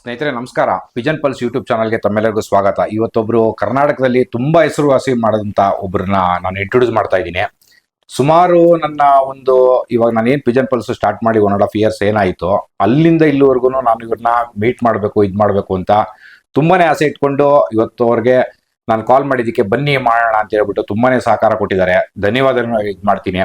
ಸ್ನೇಹಿತರೆ, ನಮಸ್ಕಾರ. Pigeon pulse YouTube ಚಾನಲ್ಗೆ ತಮ್ಮೆಲ್ಲರಿಗೂ ಸ್ವಾಗತ. ಇವತ್ತೊಬ್ರು ಕರ್ನಾಟಕದಲ್ಲಿ ತುಂಬಾ ಹೆಸರುವಾಸಿ ಮಾಡಿದಂತ ಒಬ್ಬರನ್ನ ನಾನು ಇಂಟ್ರೊಡ್ಯೂಸ್ ಮಾಡ್ತಾ ಇದ್ದೀನಿ. ಸುಮಾರು ನನ್ನ ಒಂದು, ಇವಾಗ ನಾನು ಏನು ಪಿಜನ್ ಪಲ್ಸ್ ಸ್ಟಾರ್ಟ್ ಮಾಡಿ ಒನ್ ಅಂಡ್ ಹಾಫ್ ಇಯರ್ಸ್ ಏನಾಯಿತು, ಅಲ್ಲಿಂದ ಇಲ್ಲಿವರೆಗೂ ನಾನು ಇವ್ರನ್ನ ಮೀಟ್ ಮಾಡಬೇಕು, ಇದು ಮಾಡಬೇಕು ಅಂತ ತುಂಬಾನೇ ಆಸೆ ಇಟ್ಕೊಂಡು ಇವತ್ತು ಅವ್ರಿಗೆ ನಾನು ಕಾಲ್ ಮಾಡಿದ್ದಕ್ಕೆ ಬನ್ನಿ ಮಾಡೋಣ ಅಂತ ಹೇಳ್ಬಿಟ್ಟು ತುಂಬಾನೇ ಸಹಕಾರ ಕೊಟ್ಟಿದ್ದಾರೆ. ಧನ್ಯವಾದಗಳನ್ನ ಇದು ಮಾಡ್ತೀನಿ.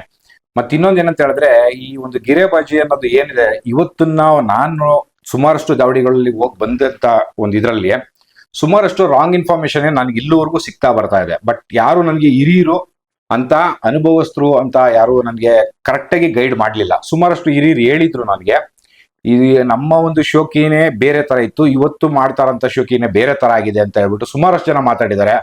ಮತ್ತೆ ಇನ್ನೊಂದು ಏನಂತ ಹೇಳಿದ್ರೆ, ಈ ಒಂದು ಗಿರೆಬಾಜಿ ಅನ್ನೋದು ಏನಿದೆ, ಇವತ್ತನ್ನ ನಾನು ಸುಮಾರಷ್ಟು ದಾವಡಿಗಳಲ್ಲಿ ಹೋಗಿ ಬಂದಂತ ಒಂದು ಇದರಲ್ಲಿ ಸುಮಾರಷ್ಟು ರಾಂಗ್ ಇನ್ಫಾರ್ಮೇಶನ್ ನನಗೆ ಇಲ್ಲಿವರೆಗೂ ಸಿಗ್ತಾ ಬರ್ತಾ ಇದೆ. ಬಟ್ ಯಾರು ನನಗೆ ಹಿರಿಯರು ಅಂತ ಅನುಭವಸ್ಥರು ಅಂತ ಯಾರು ನನಗೆ ಕರೆಕ್ಟಾಗಿ ಗೈಡ್ ಮಾಡಲಿಲ್ಲ. ಸುಮಾರಷ್ಟು ಹಿರಿಯರು ಹೇಳಿದ್ರು ನನಗೆ, ಈ ನಮ್ಮ ಒಂದು ಶೋಕಿನೇ ಬೇರೆ ತರ ಇತ್ತು, ಇವತ್ತು ಮಾಡ್ತಾರಂತ ಶೋಕಿನೇ ಬೇರೆ ತರ ಆಗಿದೆ ಅಂತ ಹೇಳ್ಬಿಟ್ಟು ಸುಮಾರಷ್ಟು ಜನ ಮಾತಾಡಿದ್ದಾರೆ.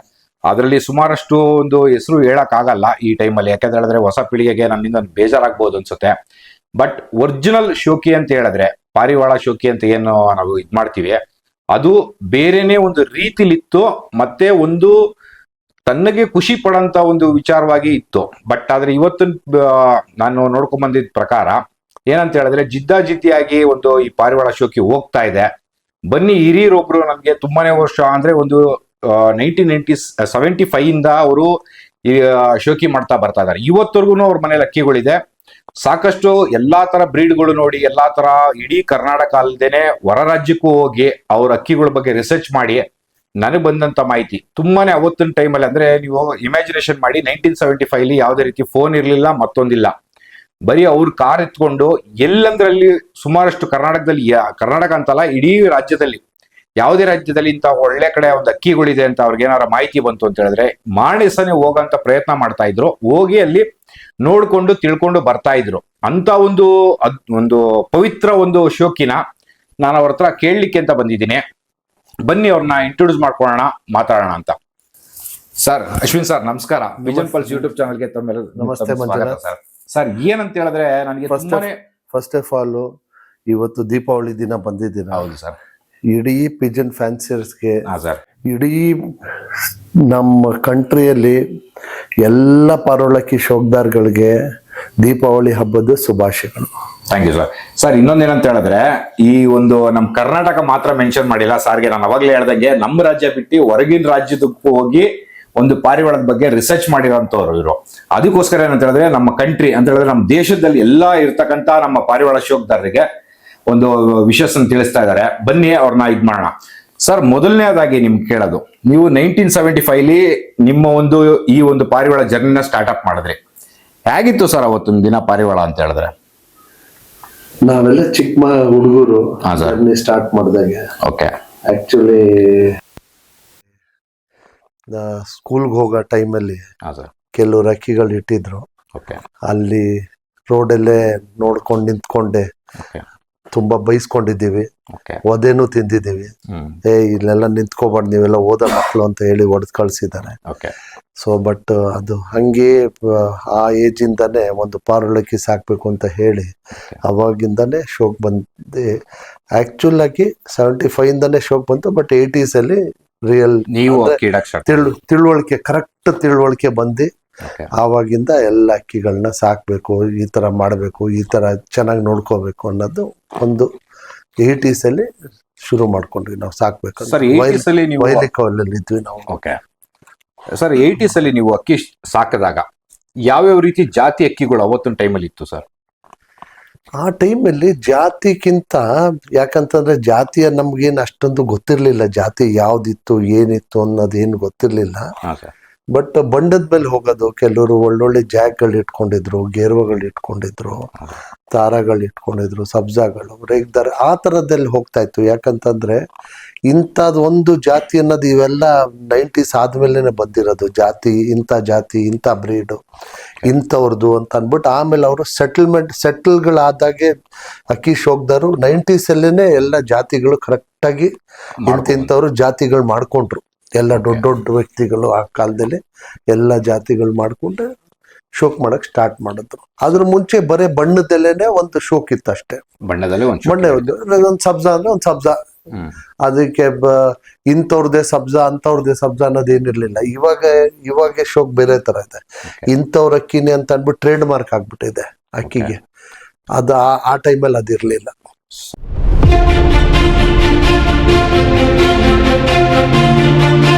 ಅದರಲ್ಲಿ ಸುಮಾರಷ್ಟು ಒಂದು ಹೆಸರು ಆಗಲ್ಲ ಈ ಟೈಮಲ್ಲಿ ಯಾಕಂದ್ರೆ ಹೇಳಿದ್ರೆ ಹೊಸ ಪೀಳಿಗೆಗೆ ನನ್ನಿಂದ ಬೇಜಾರಾಗ್ಬೋದು ಅನ್ಸುತ್ತೆ. ಬಟ್ ಒರಿಜಿನಲ್ ಶೋಕಿ ಅಂತ ಹೇಳಿದ್ರೆ ಪಾರಿವಾಳ ಶೋಕಿ ಅಂತ ಏನು ನಾವು ಇದು ಮಾಡ್ತೀವಿ. ಅದು ಬೇರೆನೆ ಒಂದು ರೀತಿಲಿತ್ತು, ಮತ್ತೆ ಒಂದು ತನ್ನಗೆ ಖುಷಿ ಪಡಂತ ಒಂದು ವಿಚಾರವಾಗಿ ಇತ್ತು. ಬಟ್ ಆದ್ರೆ ಇವತ್ತು ನಾನು ನೋಡ್ಕೊಂಡ್ ಬಂದಿದ್ದ ಪ್ರಕಾರ ಏನಂತ ಹೇಳಿದ್ರೆ ಜಿದ್ದಾಜಿದ್ದಿಯಾಗಿ ಒಂದು ಈ ಪಾರಿವಾಳ ಶೋಕಿ ಹೋಗ್ತಾ ಇದೆ. ಬನ್ನಿ, ಹಿರಿಯರೊಬ್ರು ನನಗೆ ತುಂಬಾನೇ ವರ್ಷ ಅಂದ್ರೆ ಒಂದು ನೈನ್ಟೀನ್ ನೈನ್ಟಿ ಸೆವೆಂಟಿ ಫೈವ್ ಇಂದ ಅವರು ಶೋಕಿ ಮಾಡ್ತಾ ಬರ್ತಾ ಇದ್ದಾರೆ. ಇವತ್ತವರೆಗೂ ಅವ್ರ ಮನೇಲಿ ಅಕ್ಕಿಗಳಿದೆ. ಸಾಕಷ್ಟು ಎಲ್ಲಾ ತರ ಬ್ರೀಡ್ಗಳು ನೋಡಿ, ಎಲ್ಲಾ ತರ ಇಡೀ ಕರ್ನಾಟಕ ಅಲ್ಲದೇನೆ ಹೊರ ರಾಜ್ಯಕ್ಕೂ ಹೋಗಿ ಅವ್ರ ಅಕ್ಕಿಗಳ ಬಗ್ಗೆ ರಿಸರ್ಚ್ ಮಾಡಿ ನನಗೆ ಬಂದಂತ ಮಾಹಿತಿ. ತುಂಬಾನೇ ಅವತ್ತಿನ ಟೈಮಲ್ಲಿ ಅಂದ್ರೆ ನೀವು ಇಮ್ಯಾಜಿನೇಷನ್ ಮಾಡಿ ನೈನ್ಟೀನ್ ಸೆವೆಂಟಿ ಫೈವ್ ಯಾವುದೇ ರೀತಿ ಫೋನ್ ಇರಲಿಲ್ಲ, ಮತ್ತೊಂದಿಲ್ಲ. ಬರೀ ಅವ್ರ ಕಾರ್ ಎತ್ಕೊಂಡು ಎಲ್ಲಂದ್ರಲ್ಲಿ ಸುಮಾರಷ್ಟು ಕರ್ನಾಟಕದಲ್ಲಿ ಕರ್ನಾಟಕ ಅಂತಲ್ಲ, ಇಡೀ ರಾಜ್ಯದಲ್ಲಿ, ಯಾವುದೇ ರಾಜ್ಯದಲ್ಲಿ ಇಂಥ ಒಳ್ಳೆ ಕಡೆ ಒಂದು ಅಕ್ಕಿಗಳಿದೆ ಅಂತ ಅವ್ರಿಗೆ ಏನಾರ ಮಾಹಿತಿ ಬಂತು ಅಂತ ಹೇಳಿದ್ರೆ, ಮಾಣಿಸನೆ ಹೋಗಂತ ಪ್ರಯತ್ನ ಮಾಡ್ತಾ ಇದ್ರು. ಹೋಗಿ ಅಲ್ಲಿ ನೋಡ್ಕೊಂಡು ತಿಳ್ಕೊಂಡು ಬರ್ತಾ ಇದ್ರು. ಅಂತ ಒಂದು ಅದ್ ಒಂದು ಪವಿತ್ರ ಒಂದು ಶೋಕಿನ ನಾನು ಅವ್ರ ಹತ್ರ ಕೇಳಲಿಕ್ಕೆ ಅಂತ ಬಂದಿದ್ದೀನಿ. ಬನ್ನಿ ಅವ್ರನ್ನ ಇಂಟ್ರೊಡ್ಯೂಸ್ ಮಾಡ್ಕೊಳ್ಳೋಣ ಮಾತಾಡೋಣ ಅಂತ. ಸರ್ ಅಶ್ವಿನ್ ಸರ್ ನಮಸ್ಕಾರ. ವಿಜನ್ ಪಲ್ಸ್ ಯೂಟ್ಯೂಬ್ ಚಾನಲ್ಗೆ ತಮ್ಮೆಲ್ಲ ನಮಸ್ತೆ ಮಂಜುನಾಥ್. ಸರ್. ಸರ್ ಏನಂತ ಹೇಳಿದ್ರೆ ನನಗೆ ತುಂಬಾನೇ ಫಸ್ಟ್ ಆಫ್ ಆಲ್ ಇವತ್ತು ದೀಪಾವಳಿ ದಿನ ಬಂದಿದ್ದೀನ. ಹೌದು ಸರ್. ಇಡೀ ಪಿಜನ್ ಫ್ಯಾನ್ಸಿಯರ್ಸ್ಗೆ ಹಾ ಸರ್. ಇಡೀ ನಮ್ಮ ಕಂಟ್ರಿಯಲ್ಲಿ ಎಲ್ಲ ಪಾರೋಳಕ್ಕಿ ಶೋಕ್ದಾರ್ಗಳಿಗೆ ದೀಪಾವಳಿ ಹಬ್ಬದ ಶುಭಾಶಯಗಳು. ಥ್ಯಾಂಕ್ ಯು ಸರ್ ಸರ್ ಇನ್ನೊಂದೇನಂತ ಹೇಳಿದ್ರೆ, ಈ ಒಂದು ನಮ್ಮ ಕರ್ನಾಟಕ ಮಾತ್ರ ಮೆನ್ಷನ್ ಮಾಡಿಲ್ಲ. ಸರ್ಗೆ ನಾನು ಅವಾಗಲೇ ಹೇಳ್ದಂಗೆ ನಮ್ಮ ರಾಜ್ಯ ಬಿಟ್ಟು ಹೊರಗಿನ ರಾಜ್ಯದಕ್ಕೂ ಹೋಗಿ ಒಂದು ಪಾರಿವಾಳದ ಬಗ್ಗೆ ರಿಸರ್ಚ್ ಮಾಡಿರೋಂಥವ್ರು ಇವರು. ಅದಕ್ಕೋಸ್ಕರ ಏನಂತ ಹೇಳಿದ್ರೆ, ನಮ್ಮ ಕಂಟ್ರಿ ಅಂತ ಹೇಳಿದ್ರೆ ನಮ್ಮ ದೇಶದಲ್ಲಿ ಎಲ್ಲಾ ಇರ್ತಕ್ಕಂಥ ನಮ್ಮ ಪಾರಿವಾಳ ಶೋಕ್ದಾರರಿಗೆ ಒಂದು ವಿಷಯಸ್ ತಿಳಿಸ್ತಾ ಇದ್ದಾರೆ. ಬನ್ನಿ ಅವ್ರನ್ನ ಇದ್ ಮಾಡೋಣ. ಸರ್ ಮೊದಲನೇದಾಗಿ ನಿಮ್ಗೆ ಕೇಳೋದು. ನೀವು ನೈನ್ಟೀನ್ ಸೆವೆಂಟಿ ಫೈವ್ಲಿ ನಿಮ್ಮ ಒಂದು ಈ ಒಂದು ಪಾರಿವಾಳ ಜರ್ನಿನ ಸ್ಟಾರ್ಟ್ ಅಪ್ ಮಾಡಿದ್ರಿ. ಹೇಗಿತ್ತು ಸರ್ ಅವತ್ತೊಂದು ದಿನ ಪಾರಿವಾಳ ಅಂತ ಹೇಳಿದ್ರೆ? ನಾವೆಲ್ಲ ಚಿಕ್ಕ ಮ ಹುಡುಗರು ಜರ್ನಿ. ಸ್ಟಾರ್ಟ್ ಮಾಡಿದಾಗೆ. ಓಕೆ ಆಕ್ಚುಲಿ ಸ್ಕೂಲ್ಗೆ ಹೋಗೋ ಟೈಮಲ್ಲಿ ಹಾ ಸರ್. ಕೆಲವು ರಕ್ಕಿಗಳು ಇಟ್ಟಿದ್ರು. ಓಕೆ ಅಲ್ಲಿ ರೋಡಲ್ಲೇ ನೋಡ್ಕೊಂಡು ನಿಂತ್ಕೊಂಡೆ. ಓಕೆ ತುಂಬಾ ಬೈಸ್ಕೊಂಡಿದ್ದೀವಿ. ಓದೇನು ಒದೇನು ತಿಂದಿದ್ದೀವಿ. ಏ ಇಲ್ಲೆಲ್ಲ ನಿಂತ್ಕೋಬಾರ್ದು ನೀವೆಲ್ಲ ಓದ ಮಕ್ಕಳು ಅಂತ ಹೇಳಿ ಹೊಡೆದು ಕಳ್ಸಿದ್ದಾರೆ. ಓಕೆ ಸೊ ಬಟ್ ಅದು ಹಂಗೆ ಆ, ಏಜ್ ಇಂದಾನೆ ಒಂದು ಪಾರುಳಕ್ಕಿ ಸಾಕ್ಬೇಕು ಅಂತ ಹೇಳಿ ಅವಾಗಿಂದಾನೆ ಶೋಕ್ ಬಂದು ಆಕ್ಚುಲ್ ಆಗಿ ಸೆವೆಂಟಿ ಫೈವ್ ಇಂದಾನೆ ಶೋಕ್ ಬಂತು ಬಟ್ ಏಯ್ಟೀಸ್ ಅಲ್ಲಿ ರಿಯಲ್ ನೀವು ತಿಳುವಳಿಕೆ ಕರೆಕ್ಟ್ ತಿಳುವಳಿಕೆ ಬಂದು ಆವಾಗಿಂದ ಎಲ್ಲ ಅಕ್ಕಿಗಳನ್ನ ಸಾಕ್ಬೇಕು ಈ ತರ ಮಾಡಬೇಕು ಈ ತರ ಚೆನ್ನಾಗಿ ನೋಡ್ಕೋಬೇಕು ಅನ್ನೋದು ಒಂದು ಏಯ್ಟೀಸಲ್ಲಿ ಶುರು ಮಾಡ್ಕೊಂಡ್ವಿ ನಾವು ಸಾಕ್ಬೇಕು ಇದ್ವಿ ನಾವು. ಓಕೆ ಸರ್ ಏಯ್ಟೀಸಲ್ಲಿ ನೀವು ಅಕ್ಕಿ ಸಾಕಿದಾಗ ಯಾವ್ಯಾವ ರೀತಿ ಜಾತಿ ಅಕ್ಕಿಗಳು ಅವತ್ತಿನ ಟೈಮಲ್ಲಿ ಇತ್ತು ಸರ್? ಆ ಟೈಮಲ್ಲಿ ಜಾತಿಗಿಂತ ಯಾಕಂತಂದ್ರೆ ಜಾತಿಯ ನಮ್ಗೇನು ಅಷ್ಟೊಂದು ಗೊತ್ತಿರಲಿಲ್ಲ ಜಾತಿ ಯಾವ್ದಿತ್ತು ಏನಿತ್ತು ಅನ್ನೋದೇನು ಗೊತ್ತಿರಲಿಲ್ಲ. ಬಟ್ ಬಂಡದ ಮೇಲೆ ಹೋಗೋದು ಕೆಲವರು ಒಳ್ಳೊಳ್ಳೆ ಜಾಕ್ಗಳು ಇಟ್ಕೊಂಡಿದ್ರು ಗೇರ್ವಗಳು ಇಟ್ಕೊಂಡಿದ್ರು ತಾರಗಳು ಇಟ್ಕೊಂಡಿದ್ರು ಸಬ್ಜಾಗಳು ರೇಗ್ದಾರ ಆ ಥರದಲ್ಲಿ ಹೋಗ್ತಾ ಇತ್ತು. ಯಾಕಂತಂದ್ರೆ ಇಂಥದ್ದು ಒಂದು ಜಾತಿ ಅನ್ನೋದು ಇವೆಲ್ಲ ನೈಂಟೀಸ್ ಆದಮೇಲೆ ಬಂದಿರೋದು. ಜಾತಿ ಇಂಥ ಜಾತಿ ಇಂಥ ಬ್ರೀಡು ಇಂಥವ್ರದ್ದು ಅಂತ ಅಂದ್ಬಿಟ್ಟು ಆಮೇಲೆ ಅವರು ಸೆಟಲ್ಮೆಂಟ್ ಸೆಟಲ್ಗಳಾದಾಗೆ ಅಕ್ಕಿ ಶೋಕ್ದಾರು ನೈಂಟೀಸಲ್ಲೇ ಎಲ್ಲ ಜಾತಿಗಳು ಕರೆಕ್ಟಾಗಿ ಇಂಥವ್ರು ಜಾತಿಗಳು ಮಾಡ್ಕೊಂಡ್ರು. ಎಲ್ಲ ದೊಡ್ಡ ದೊಡ್ಡ ವ್ಯಕ್ತಿಗಳು ಆ ಕಾಲದಲ್ಲಿ ಎಲ್ಲ ಜಾತಿಗಳು ಮಾಡಿಕೊಂಡು ಶೋಕ್ ಮಾಡಕ್ ಸ್ಟಾರ್ಟ್ ಮಾಡಿದ್ರು. ಅದ್ರ ಮುಂಚೆ ಬರೇ ಬಣ್ಣದಲ್ಲೇನೆ ಒಂದು ಶೋಕ್ ಇತ್ತು ಅಷ್ಟೇ. ಬಣ್ಣದಲ್ಲಿ ಬಣ್ಣ ಒಂದು ಸಬ್ಜಾ ಅಂದ್ರೆ ಒಂದು ಸಬ್ಜಾ. ಅದಕ್ಕೆ ಇಂಥವ್ರದೇ ಸಬ್ಜಾ ಅಂತವ್ರದೇ ಸಬ್ಜಾ ಅನ್ನೋದೇನಿರ್ಲಿಲ್ಲ. ಇವಾಗ ಇವಾಗ ಶೋಕ್ ಬೇರೆ ತರ ಇದೆ. ಇಂಥವ್ರ ಅಕ್ಕಿನೇ ಅಂತ ಅಂದ್ಬಿಟ್ಟು ಟ್ರೇಡ್ ಮಾರ್ಕ್ ಆಗ್ಬಿಟ್ಟಿದೆ ಅಕ್ಕಿಗೆ. ಅದು ಆ ಟೈಮಲ್ಲಿ ಅದಿರ್ಲಿಲ್ಲ. Thank you.